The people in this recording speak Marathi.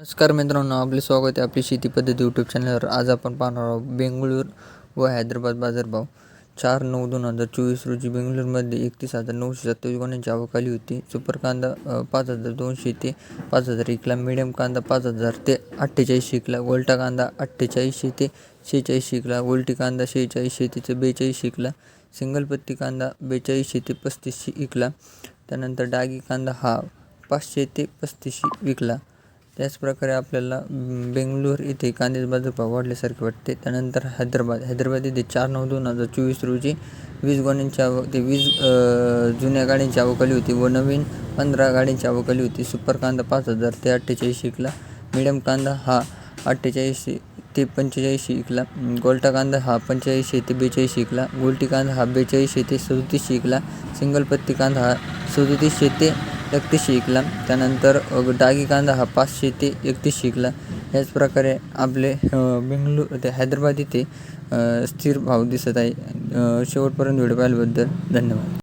नमस्कार मित्रांनो आपले स्वागत आहे आपली शेती पद्धती यूट्यूब चॅनलवर आज आपण पाहणार आहोत बेंगळूर व हैदराबाद बाजारभाव. चार नऊ दोन हजार चोवीस रोजी बेंगळूरमध्ये एकतीस हजार नऊशे सत्तावीस गुणांची आवक आली होती. सुपर कांदा पाच हजार दोनशे ते पाच हजार एकला मिडियम कांदा पाच हजार ते अठ्ठेचाळीस शिकला गोल्टा कांदा अठ्ठेचाळीसशे ते शेहेचाळीस शिकला गोल्टी कांदा शेहेचाळीसशे ते बेचाळीस शिकला सिंगल पत्ती कांदा बेचाळीसशे ते पस्तीसशे एकला त्यानंतर डागी कांदा हा पाचशे ते पस्तीसशे विकला त्याचप्रकारे आपल्याला बेंगलोर येथे कांद्याचे बाजारभाव वाढल्यासारखे वाटते. त्यानंतर हैदराबाद. हैदराबाद येथे चार नऊ दोन हजार चोवीस रोजी वीस गाड्यांची आवक ते वीस जुन्या गाड्यांची आवकाली होती व नवीन पंधरा गाड्यांची आवकाली होती. सुपर कांदा पाच हजार ते अठ्ठेचाळीस विकला मिडियम कांदा हा अठ्ठेचाळीसशे ते पंचेचाळीसशे इकला गोल्टा कांदा हा पंचेचाळीसशे ते बेचाळीस विकला गोल्टी कांदा हा बेचाळीसशे ते सदतीसशे विकला सिंगल पत्ती कांदा हा सदतीसशे ते एकतीसशे विकला त्यानंतर डागी कांदा हा पाचशे ते एकतीसशे विकला याच प्रकारे आपले अ, बेंगलूर ते हैदराबाद इथे स्थिर भाव दिसत आहे. शेवटपर्यंत व्हिडिओ पाहिल्याबद्दल धन्यवाद.